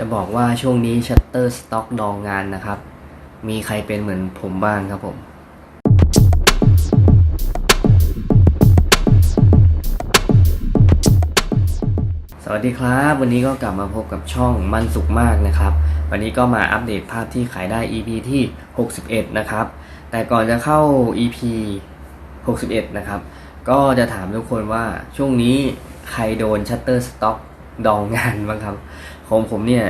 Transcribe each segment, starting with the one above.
จะบอกว่าช่วงนี้ชัตเตอร์สต็อกดองงานนะครับ มีใครเป็นเหมือนผมบ้างครับผมสวัสดีครับ วันนี้ก็กลับมาพบกับช่องมันสุขมากนะครับ วันนี้ก็มาอัปเดตภาพที่ขายได้ EP ที่ 61 นะครับ แต่ก่อนจะเข้า EP 61 นะครับ ก็จะถามทุกคนว่าช่วงนี้ใครโดนชัตเตอร์สต็อกดองงานบ้างครับ ของผมเนี่ย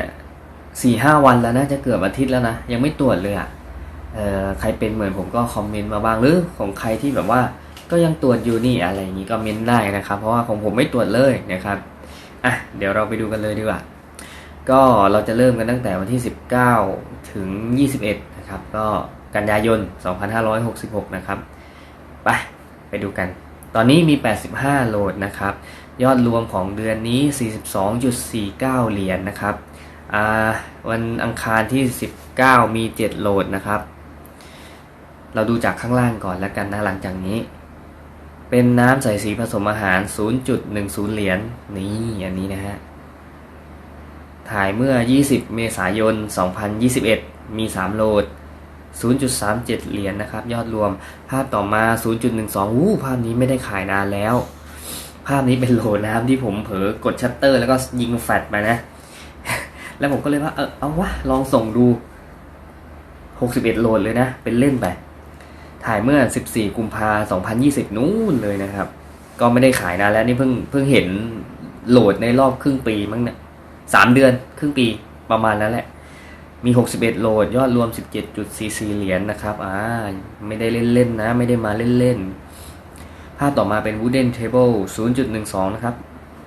สี่ห้าวันแล้วนะจะเกือบอาทิตย์แล้วนะ ยังไม่ตรวจเลยอะ่ะใครเป็นเหมือนผมก็คอมเมนต์มาบ้างหรือของใครที่แบบว่าก็ยังตรวจอยู่นี่อะไรอย่างนี้ก็เมนได้นะครับ เพราะว่าของผมไม่ตรวจเลยนะครับอะเดี๋ยวเราไปดูกันเลยดีกว่าก็เราจะเริ่มกันตั้งแต่วันที่ 19 ถึง 21 นะครับ ก็กันยายน 2566 นะครับ ไป ไปดูกัน ตอนนี้มี 85 โหลดนะครับ ยอดรวมของเดือนนี้ 42.49 เหรียญนะครับอ่าวันอังคารที่ 19 มี 7 โหลดนะครับ เราดูจากข้างล่างก่อนแล้วกันนะหลังจากนี้ เป็นน้ำใสสีผสมอาหาร 0.10 เหรียญนี่อันนี้นะฮะ ถ่ายเมื่อ 20 เมษายน 2021 มี 3 โหลด 0.37 เหรียญนะครับ ยอดรวม ภาพต่อมา 0.12อู้ภาพนี้ไม่ได้ขายนานแล้ว ภาพนี้เป็นโหลดน้ำที่ผมเผลอกดชัตเตอร์แล้วก็ยิงแฟลชไปนะ แล้วผมก็เลยว่า เออเอาวะ ลองส่งดู 61โหลดเลยนะ เป็นเล่นไปถ่ายเมื่อ 14 กุมภา2020 นู้นเลยนะครับ ก็ไม่ได้ขายนานแล้วนี่เพิ่งเพิ่งเห็นโหลดในรอบครึ่งปีมั้งเนี่ยสามเดือนครึ่งปีประมาณนั้นแหละ มี 61 โหลด ยอดรวม 17.44 เหรียญนะครับ อ่า ไม่ได้เล่น ๆ นะ ไม่ได้มาเล่น ๆ ภาพต่อมาเป็น Wooden Table 0.12 นะครับ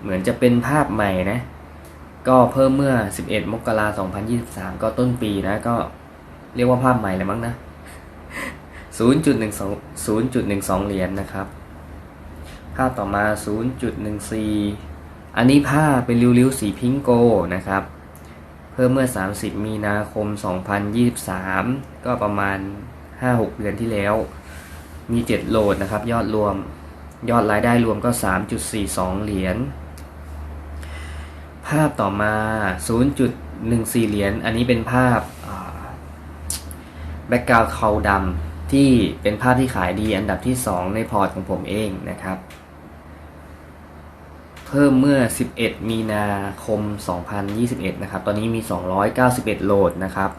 เหมือนจะเป็นภาพใหม่นะ ก็เพิ่มเมื่อ 11 มกราคม 2023 ก็ต้นปีนะ ก็เรียกว่าภาพใหม่เลยมั้งนะ 0.12 0.12 เหรียญนะครับ ภาพต่อมา 0.14 อันนี้ผ้าเป็นริ้วๆ สีพิงโกนะครับ พิ่มเมื่อ 30 มีนาคม 2023 ก็ประมาณ 5-6 เดือนที่แล้ว มี 7 โหลดนะครับ ยอดรวม ยอดรายได้รวมก็ 3.42 เหรียญ ภาพต่อมา 0.14 เหรียญ อันนี้เป็นภาพแบ็กกราวด์เทาดำที่เป็นภาพที่ขายดีอันดับที่ 2 ในพอร์ตของผมเองนะครับ เพิ่มเมื่อ 11 มีนาคม 2021 นะครับ ตอนนี้มี 291 โหลดนะครับ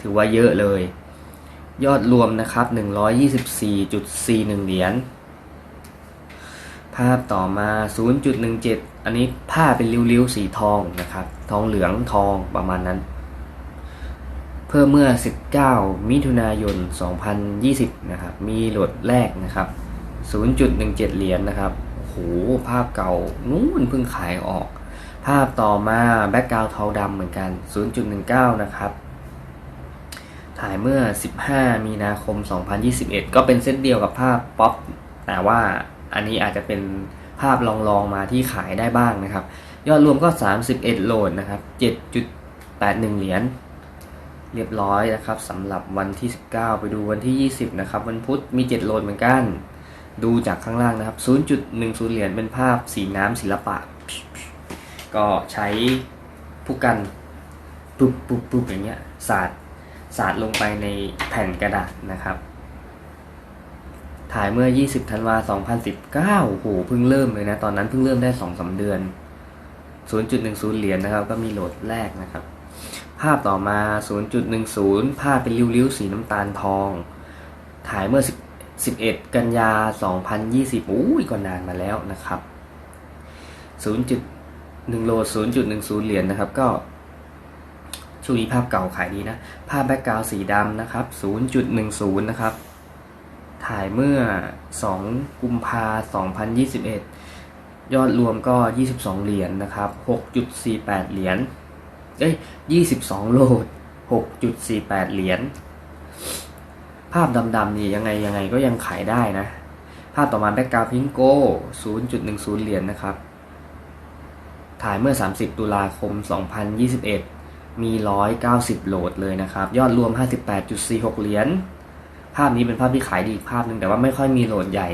ถือว่าเยอะเลย ยอดรวมนะครับ 124.41 เหรียญ ภาพต่อมา 0.17 อันนี้ผ้าเป็นริ้วๆ สีทองนะครับ ทองเหลืองทองประมาณนั้น เพิ่มเมื่อ 19 มิถุนายน 2020 นะครับ มีโหลดแรกนะครับ 0.17 เหรียญนะครับ โหภาพเก่านู้นเพิ่งขายออก ภาพต่อมาแบ็กกราวด์เทาดำเหมือนกัน 0.19 นะครับ ถ่ายเมื่อ 15 มีนาคม 2021 ก็เป็นเส้นเดียวกับภาพป๊อปแต่ว่าอันนี้อาจจะเป็นภาพลองๆมาที่ขายได้บ้างนะครับ ยอดรวมก็ 31 โหลดนะครับ 7.81 เหรียญเรียบร้อยนะครับสำหรับวันที่ 19 ไปดูวันที่ 20 นะครับ วันพุธมี 7 โหลดเหมือนกัน ดูจากข้างล่างนะครับ 0.10 เหรียญเป็นภาพสีน้ำศิลปะ ก็ใช้ผู้กันปุ๊บปุ๊บปุ๊บอย่างเงี้ยสาดสาดลงไปในแผ่นกระดาษนะครับ ถ่ายเมื่อ 20 ธันวาคม2019 โอ้โห เพิ่งเริ่มเลยนะ ตอนนั้นเพิ่งเริ่มได้ 2-3 เดือน 0.10 เหรียญนะครับ ก็มีโหลดแรกนะครับ ภาพต่อมา 0.10 ภาพเป็นริ้วๆ สีน้ำตาลทอง ถ่ายเมื่อ 11 กันยา 2020อู้ยก็นานมาแล้วนะครับ 0.1 โล 0.10 เหรียญนนะครับ ก็ช่วงนี้ภาพเก่าขายดีนะ ภาพแบ็กกราวสีดำนะครับ 0.10 นะครับ ถ่ายเมื่อ 2 กุมภา2021 ยอดรวมก็ 22 เหรียญนนะครับ 6.48 เหรียญ เอ้ย 22 โล 6.48 เหรียญ ภาพดำๆนี่ยังไงยังไงก็ยังขายได้นะ ภาพต่อมาแบ็กกราวพิงโก้0.10 เหรียญนนะครับ ถ่ายเมื่อ 30 ตุลาคม 2021 มี 190 โหลดเลยนะครับ ยอดรวม 58.46 เหรียญ ภาพนี้เป็นภาพที่ขายดีอีกภาพหนึ่งแต่ว่าไม่ค่อยมีโหลดใหญ่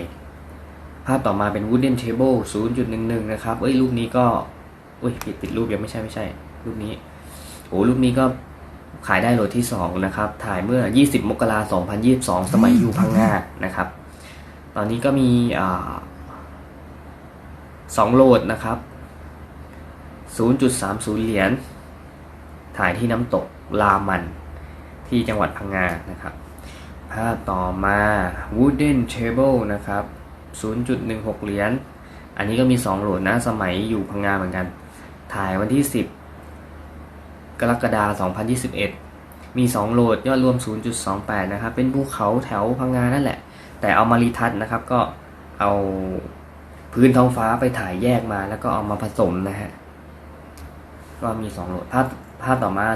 ภาพต่อมาเป็น Wooden Table 0.11 นะครับ เอ้ยรูปนี้ก็ อุ้ยปิดปิดรูปยังไม่ใช่ไม่ใช่ รูปนี้โอ้รูปนี้ก็ ขายได้โหลดที่ 2 นะครับ ถ่ายเมื่อ 20 มกราคม 2022 สมัยอยู่พังงานะครับ ตอนนี้ก็มีอสองโหลดนะครับ 0.30 เหรียญ ถ่ายที่น้ำตกลามัน ที่จังหวัดพังงานะครับ ภาพต่อมา Wooden Table นะครับ 0.16 เหรียญ อันนี้ก็มี 2 โหลดนะ สมัยอยู่พังงาเหมือนกัน ถ่ายวันที่ 10 กรกฎาคม 2021 มี 2 โหลดยอดรวม 0.28 นะครับ เป็นภูเขาแถวพังงานั่นแหละ แต่เอามารีทัชนะครับ ก็เอาพื้นท้องฟ้าไปถ่ายแยกมาแล้วก็เอามาผสมนะฮะ ก็มี 2 โหลด ภาพภาพต่อมา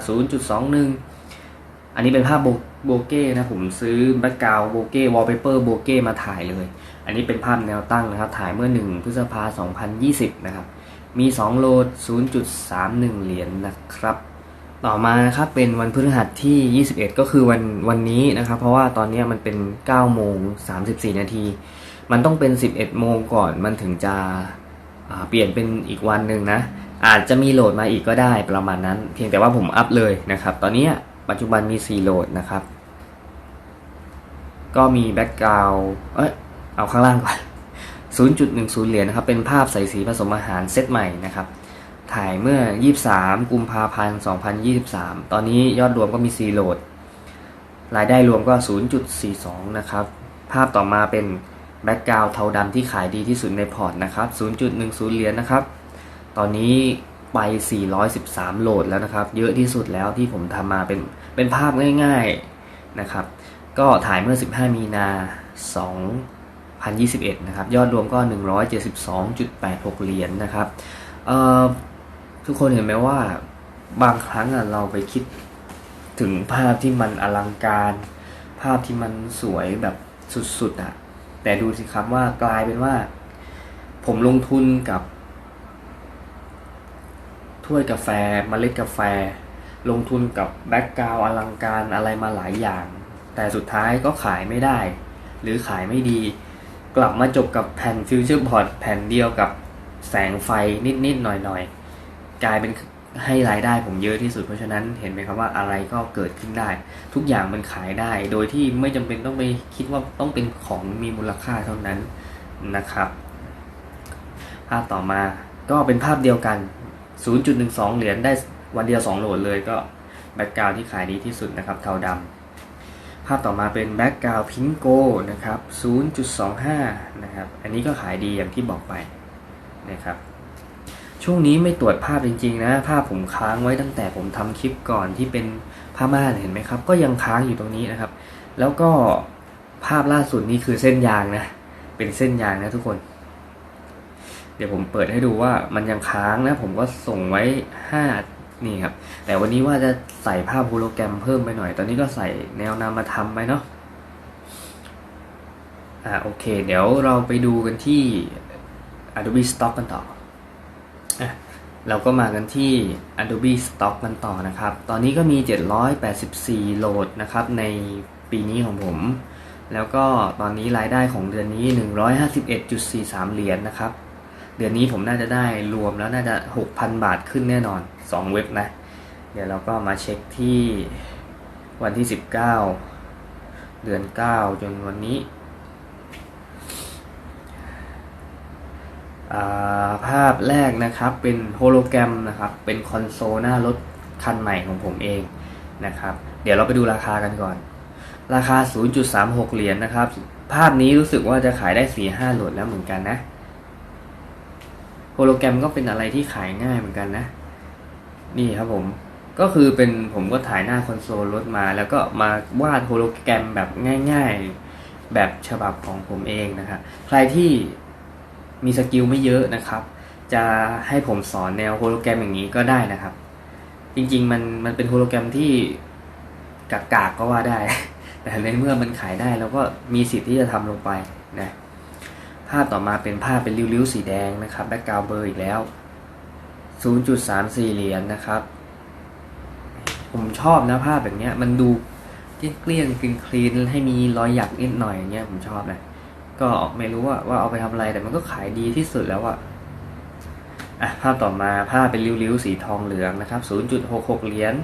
0.21 อันนี้เป็นภาพโบโบเก้นะ ผมซื้อแบ็กกราวโบเก้วอลเปเปอร์โบเก้มาถ่ายเลย อันนี้เป็นภาพแนวตั้งนะครับ ถ่ายเมื่อ 1 พฤษภาคม2020 นะครับ มี 2 โหลด 0.31 เหรียญนนะครับ ต่อมานะครับเป็นวันพฤหัสที่ 21 ก็คือวันวันนี้นะครับ เพราะว่าตอนนี้มันเป็น9โมง34 นาที มันต้องเป็น 11 โมงก่อนมันถึงจะเปลี่ยนเป็นอีกวันหนึ่งนะ อาจจะมีโหลดมาอีกก็ได้ประมาณนั้น เพียงแต่ว่าผมอัพเลยนะครับ ตอนนี้ปัจจุบันมี 4 โหลดนะครับ ก็มีแบ็กกราวเอ้ยเอาข้างล่างก่อน 0.10 เหรียญนะครับ เป็นภาพใส่สีผสมอาหารเซตใหม่นะครับ ถ่ายเมื่อ 23 กุมภาพันธ์ 2023 ตอนนี้ยอดรวมก็มี 4 โหลด รายได้รวมก็ 0.42 นะครับ ภาพต่อมาเป็นแบ็กกราวเทาดำที่ขายดีที่สุดในพอร์ตนะครับ 0.10 เหรียญนะครับ ตอนนี้ไป 413 โหลดแล้วนะครับ เยอะที่สุดแล้วที่ผมทำมาเป็นเป็นภาพง่ายๆนะครับ ก็ถ่ายเมื่อ 15 มีนา 2021 นะครับ ยอดรวมก็ 172.86 เหรียญนะครับ เอ่อ ทุกคนเห็นไหมว่าบางครั้งอะเราไปคิดถึงภาพที่มันอลังการ ภาพที่มันสวยแบบสุดๆอะแต่ดูสิครับว่ากลายเป็นว่า ผมลงทุนกับถ้วยกาแฟมเมล็ดกาแฟ ลงทุนกับแบ็กกราวอลังการอะไรมาหลายอย่าง แต่สุดท้ายก็ขายไม่ได้ หรือขายไม่ดี กลับมาจบกับแผ่นฟิวเจอร์บอร์ดแผ่นเดียวกับแสงไฟนิดๆหน่อยๆ กลายเป็นให้รายได้ผมเยอะที่สุดเพราะฉะนั้นเห็นไหมครับว่าอะไรก็เกิดขึ้นได้ ทุกอย่างมันขายได้ โดยที่ไม่จำเป็นต้องไปคิดว่าต้องเป็นของมีมูลค่าเท่านั้นนะครับ ภาพต่อมาก็เป็นภาพเดียวกัน 0.12 เหรียญได้วันเดียว 2 โหลดเลยก็แบ็กกราวที่ขายดีที่สุดนะครับเทาดำภาพต่อมาเป็นแบ็กกราวพิงโกนะครับ 0.25 นะครับ อันนี้ก็ขายดีอย่างที่บอกไปนะครับ ช่วงนี้ไม่ตรวจภาพจริงๆนะ ภาพผมค้างไว้ตั้งแต่ผมทำคลิปก่อนที่เป็นผ้าม่านเห็นไหมครับ ก็ยังค้างอยู่ตรงนี้นะครับ แล้วก็ภาพล่าสุดนี่คือเส้นยางนะ เป็นเส้นยางนะทุกคน เดี๋ยวผมเปิดให้ดูว่ามันยังค้างนะ ผมก็ส่งไว้5นี่ครับ แต่วันนี้ว่าจะใส่ภาพโฮโลแกรมเพิ่มไปหน่อย ตอนนี้ก็ใส่แนวนามธรรมไปเนาะอ่าโอเค เดี๋ยวเราไปดูกันที่ Adobe Stock กันต่อ เราก็มากันที่ Adobe Stock กันต่อนะครับ ตอนนี้ก็มี 784 โหลดนะครับ ในปีนี้ของผม แล้วก็ตอนนี้รายได้ของเดือนนี้ 151.43 เหรียญนะครับ เดือนนี้ผมน่าจะได้รวมแล้วน่าจะ 6,000 บาทขึ้นแน่นอน 2 เว็บนะ เดี๋ยวเราก็มาเช็คที่วันที่ 19 เดือน 9 จนวันนี้ อ่า ภาพแรกนะครับเป็นโฮโลแกรมนะครับเป็นคอนโซลหน้ารถคันใหม่ของผมเองนะครับ เดี๋ยวเราไปดูราคากันก่อน ราคา 0.36 เหรียญนะครับ ภาพนี้รู้สึกว่าจะขายได้ 4-5 โหลดแล้วเหมือนกันนะโฮโลแกรมก็เป็นอะไรที่ขายง่ายเหมือนกันนะ นี่ครับผมก็คือเป็นผมก็ถ่ายหน้าคอนโซลรถมา แล้วก็มาวาดโฮโลแกรมแบบง่าย ๆ แบบฉบับของผมเองนะครับใครที่ มีสกิลไม่เยอะนะครับ จะให้ผมสอนแนวโฮโลแกรมอย่างนี้ก็ได้นะครับ จริงๆมันมันเป็นโฮโลแกรมที่กากๆก็ว่าได้ แต่ในเมื่อมันขายได้เราก็มีสิทธิ์ที่จะทำลงไปนะภาพต่อมาเป็นภาพเป็นริ้วๆสีแดงนะครับแบ็กกราวเบอร์อีกแล้ว 0.34 เหรียญนะครับ ผมชอบนะภาพแบบนี้มันดูเกลี้ยงๆคลีนให้มีรอยหยักนิดหน่อยอย่างเงี้ยผมชอบนะ ก็ไม่รู้ว่าว่าเอาไปทำอะไรแต่มันก็ขายดีที่สุดแล้วอะอะภาพต่อมาภาพเป็นริ้วๆสีทองเหลืองนะครับ 0.66 เหรียญ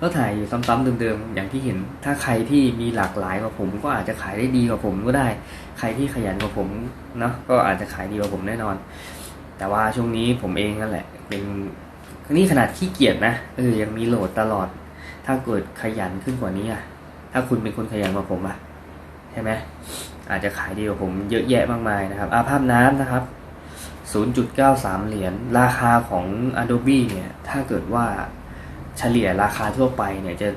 ก็ถ่ายอยู่ซ้ำๆเดิมๆอย่างที่เห็น ถ้าใครที่มีหลากหลายกว่าผม ก็อาจจะขายได้ดีกว่าผมก็ได้ ใครที่ขยันกว่าผมเนาะก็อาจจะขายดีกว่าผมแน่นอน แต่ว่าช่วงนี้ผมเองนั่นแหละ เป็นนี่ขนาดขี้เกียจนะเออยังมีโหลดตลอด ถ้าเกิดขยันขึ้นกว่านี้อะ ถ้าคุณเป็นคนขยันกว่าผมอะใช่ไหมอาจจะขายดีกว่าผมเยอะแยะมากมายนะครับอาภาพน้ำนะครับ 0.93 เหรียญราคาของ Adobe เนี่ยถ้าเกิดว่าเฉลี่ยราคาทั่วไปเนี่ยจะ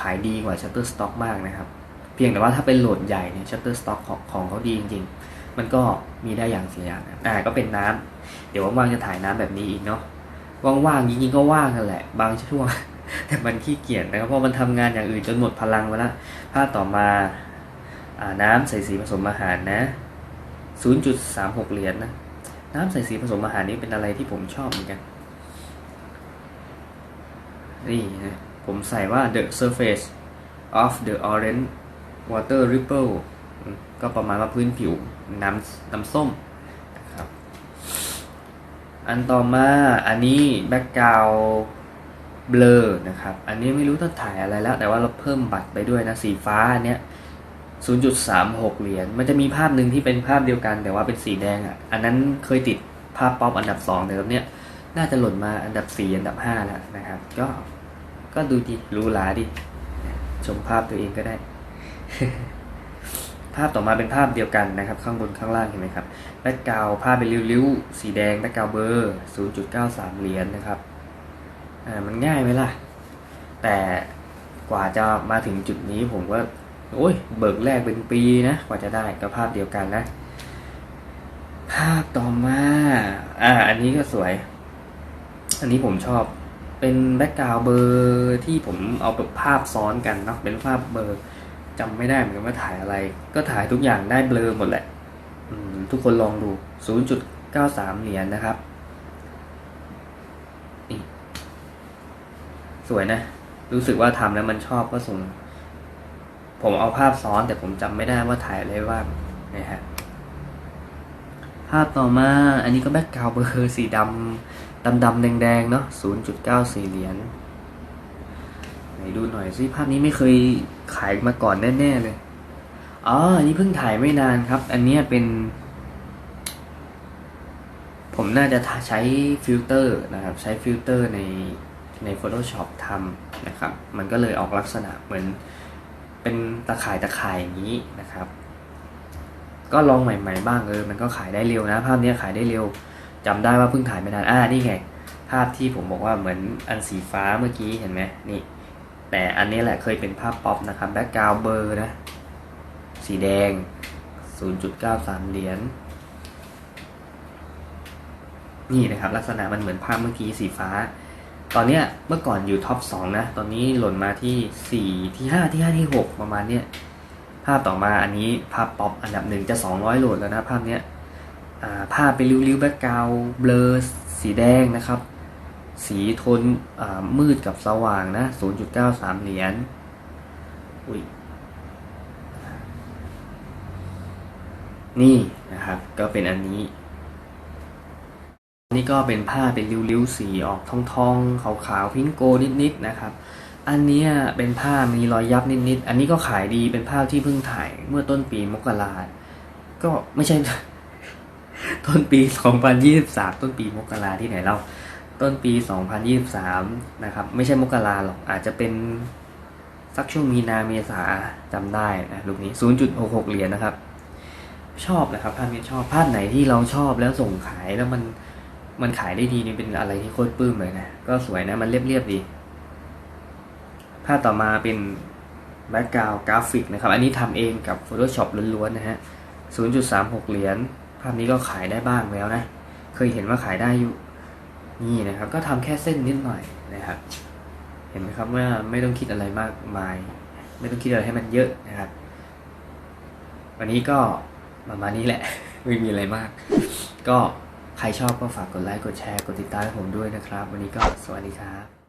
ขายดีกว่า Shutterstock มากนะครับ เพียงแต่ว่าถ้าเป็นโหลดใหญ่เนี่ย Shutterstock ของของเขาดีจริงๆ มันก็มีได้อย่างเสียอย่างนะอ่าก็เป็นน้ำเดี๋ยวว่างๆจะถ่ายน้ำแบบนี้อีกเนาะว่างๆจริงๆก็ว่างกันแหละ บางช่วง แต่มันขี้เกียจนะครับเพราะมันทำงานอย่างอื่นจนหมดพลังไปล้วภาพต่อมาอาน้ำใส่สีผสมอาหารนะ 0.36 เหรียญนะน้ำใส่สีผสมอาหารนี้เป็นอะไรที่ผมชอบเหมือนกัน นี่นะผมใส่ว่า the surface of the orange water ripple ก็ประมาณว่าพื้นผิวน้ำน้ำส้มนะครับ อันต่อมาอันนี้แบ็กกราว เบลอนะครับ อันนี้ไม่รู้ต้องถ่ายอะไรแล้ว แต่ว่าเราเพิ่มบัตรไปด้วยนะ สีฟ้าอันเนี้ย0.36 เหรียญ มันจะมีภาพหนึ่งที่เป็นภาพเดียวกัน แต่ว่าเป็นสีแดงอะ อันนั้นเคยติดภาพป๊อปอันดับ 2 แต่ตอนเนี้ยน่าจะหล่นมาอันดับ 4 อันดับ 5 แล้วนะครับ ก็ ก็ดูดีรู้หราดีชมภาพตัวเองก็ได้ ภาพต่อมาเป็นภาพเดียวกันนะครับ ข้างบนข้างล่างเห็นไหมครับ แบ็กกราวภาพเป็นริ้วๆ สีแดง แบ็กกราวเบอร์ 0.93 เหรียญนะครับ มันง่ายไหมล่ะ แต่กว่าจะมาถึงจุดนี้ผมก็โอ้ยเบิกแรกเป็นปีนะกว่าจะได้ก็ภาพเดียวกันนะ ภาพต่อมา อ่า อันนี้ก็สวย อันนี้ผมชอบเป็นแบ็กกราวเบอร์ที่ผมเอาแบบภาพซ้อนกันเนาะเป็นภาพเบอร์จำไม่ได้เหมือนกันว่าถ่ายอะไร ก็ถ่ายทุกอย่างได้เบลอหมดแหละทุกคนลองดู 0.93 เหรียญนะครับ สวยนะ รู้สึกว่าทำแล้วมันชอบก็ส่ง ผมเอาภาพซ้อนแต่ผมจำไม่ได้ว่าถ่ายอะไรบ้างนะฮะภาพต่อมาอันนี้ก็แบ็กกราวเบอร์สีดำดำดำแดงแดงๆเนาะ0.94เหรียญไหนดูหน่อยสิภาพนี้ไม่เคยขายมาก่อนแน่ๆเลยอ๋ออันนี้เพิ่งถ่ายไม่นานครับ อันนี้เป็น ผมน่าจะใช้ฟิลเตอร์นะครับ ใช้ฟิลเตอร์ใน ใน Photoshop ทำนะครับ มันก็เลยออกลักษณะเหมือนเป็นตะข่ายตะข่ายอย่างนี้นะครับ ก็ลองใหม่ ๆ บ้างเออมันก็ขายได้เร็วนะ ภาพนี้ขายได้เร็วจำได้ว่าเพิ่งถ่ายไม่นานอ่านี่ไงภาพที่ผมบอกว่าเหมือนอันสีฟ้าเมื่อกี้เห็นไหมนี่แต่อันนี้แหละเคยเป็นภาพป๊อปนะครับแบ็กกราวเบอร์นะ สีแดง 0.93 เหรียญนี่นะครับ ลักษณะมันเหมือนภาพเมื่อกี้สีฟ้า ตอนเนี้ยเมื่อก่อนอยู่ท็อปสองนะ ตอนนี้หล่นมาที่สี่ที่ห้าที่ห้าที่หกประมาณเนี้ยภาพต่อมาอันนี้ภาพป๊อปอันดับหนึ่งจะสองร้อยโหลดแล้วนะภาพเนี้ยภาพเป็นริ้วๆแบ็กกราวเบลอสีแดงนะครับ สีโทนมืดกับสว่างนะ 0.93 เหรียญอุ้ยนี่นะครับ ก็เป็นอันนี้ นี่ก็เป็นผ้าเป็นริ้วๆสีออกทองๆขาวๆพิงโกนิดๆนะครับ อันนี้เป็นผ้ามีรอยยับนิดๆอันนี้ก็ขายดีเป็นภาพที่เพิ่งถ่ายเมื่อต้นปีมกราก็ไม่ใช่ ต้นปี 2023 ต้นปีมกราที่ไหนเล่าต้นปี 2023 นะครับ ไม่ใช่มกราหรอกอาจจะเป็นสักช่วงมีนาเมษาจำได้นะรูปนี้ 0.66 เหรียญนะครับ ชอบนะครับภาพนี้ชอบภาพไหนที่เราชอบแล้วส่งขายแล้วมัน มันขายได้ดีนี่เป็นอะไรที่โคตรปลื้มเลยนะ ก็สวยนะ มันเรียบๆดี ภาพต่อมาเป็นแบ็กกราวกราฟิกนะครับ อันนี้ทำเองกับ Photoshop ล้วนๆนะฮะ 0.36 เหรียญ ภาพนี้ก็ขายได้บ้างแล้วนะ เคยเห็นว่าขายได้อยู่ นี่นะครับ ก็ทำแค่เส้นนิดหน่อยนะครับ เห็นไหมครับว่าไม่ต้องคิดอะไรมากมาย ไม่ต้องคิดอะไรให้มันเยอะนะครับ วันนี้ก็ประมาณนี้แหละ ไม่มีอะไรมาก ก็ ใครชอบก็ฝากกดไลค์ กดแชร์ กดติดตามผมด้วยนะครับ วันนี้ก็สวัสดีครับ